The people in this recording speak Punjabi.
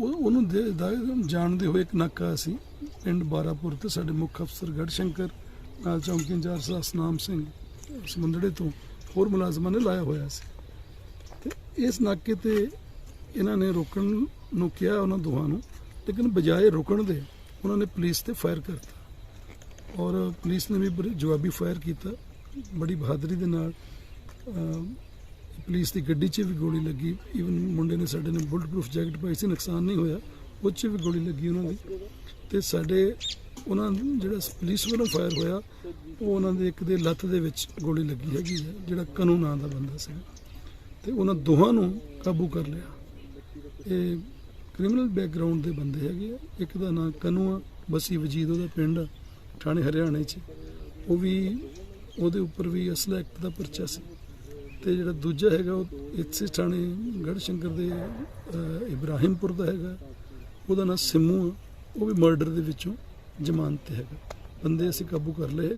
ਉਹ ਉਹਨੂੰ ਦੇ- ਦਾ- ਜਾਣਦੇ ਹੋਏ ਇੱਕ ਨਾਕਾ ਸੀ। ਪਿੰਡ ਬਾਰਾਪੁਰ ਤੇ ਸਾਡੇ ਮੁੱਖ ਅਫਸਰ ਗੜਸ਼ੰਕਰ ਨਾਲ ਚੌਂਕੀ ਇੰਚਾਰਜ ਸਤਨਾਮ ਸਿੰਘ ਸਮੁੰਦੜੇ ਤੋਂ ਹੋਰ ਮੁਲਾਜ਼ਮਾਂ ਨੇ ਲਾਇਆ ਹੋਇਆ ਸੀ। ਤੇ ਇਸ ਨਾਕੇ ਤੇ ਇਹਨਾਂ ਨੇ ਰੋਕਣ ਨੂੰ ਕਿਹਾ ਉਹਨਾਂ ਦੋਹਾਂ ਨੂੰ ਲੇਕਿਨ ਬਜਾਏ ਰੁਕਣ ਦੇ ਉਹਨਾਂ ਨੇ ਪੁਲਿਸ ਤੇ ਫਾਇਰ ਕਰਤਾ। ਔਰ ਪੁਲਿਸ ਨੇ ਵੀ ਬੜੀ ਜਵਾਬੀ ਫਾਇਰ ਕੀਤਾ। ਬੜੀ ਬਹਾਦਰੀ ਦੇ ਨਾਲ ਅਮ, ਪੁਲਿਸ ਦੀ ਗੱਡੀ 'ਚ ਵੀ ਗੋਲੀ ਲੱਗੀ। ਈਵਨ ਮੁੰਡੇ ਨੇ ਸਾਡੇ ਨੇ ਬੁਲਟ ਪ੍ਰੂਫ ਜੈਕਟ ਪਾਈ ਸੀ ਨੁਕਸਾਨ ਨਹੀਂ ਹੋਇਆ। ਉਹ 'ਚ ਵੀ ਗੋਲੀ ਲੱਗੀ ਉਹਨਾਂ ਦੀ। ਤੇ ਸਾਡੇ ਉਹਨਾਂ ਜਿਹੜਾ ਪੁਲਿਸ ਵੱਲੋਂ ਫਾਇਰ ਹੋਇਆ ਉਹ ਉਹਨਾਂ ਦੇ ਇੱਕ ਦੇ ਲੱਤ ਦੇ ਵਿੱਚ ਗੋਲੀ ਲੱਗੀ ਹੈਗੀ ਹੈ ਜਿਹੜਾ ਕਨੂ ਨਾਂ ਦਾ ਬੰਦਾ ਸੀ। ਤੇ ਉਹਨਾਂ ਦੋਹਾਂ ਨੂੰ ਕਾਬੂ ਕਰ ਲਿਆ। ਇਹ ਕ੍ਰਿਮੀਨਲ ਬੈਕਗ੍ਰਾਉਂਡ ਦੇ ਬੰਦੇ ਹੈਗੇ ਆ। ਇੱਕ ਦਾ ਨਾਂ ਕਨੂ ਆ ਬਸੀ ਵਜੀਦ ਉਹਦਾ ਪਿੰਡ ਆ, ਥਾਣੇ ਹਰਿਆਣੇ 'ਚ। ਉਹ ਵੀ ਉਹਦੇ ਉੱਪਰ ਵੀ ਅਸਲਾ ਐਕਟ ਦਾ ਪਰਚਾ ਸੀ। ਤੇ ਜਿਹੜਾ ਦੂਜਾ ਹੈਗਾ ਉਹ ਇਸੇ ਥਾਣੇ ਗੜਸ਼ੰਕਰ ਦੇ ਇਬਰਾਹਿਮਪੁਰ ਦਾ ਹੈਗਾ। ਉਹਦਾ ਨਾਂ ਸਿੰਮੂ ਆ। ਉਹ ਵੀ ਮਰਡਰ ਦੇ ਵਿੱਚੋਂ ਜ਼ਮਾਨਤ ਤੇ ਹੈਗਾ। ਬੰਦੇ ਅਸੀਂ ਕਾਬੂ ਕਰ ਲਏ।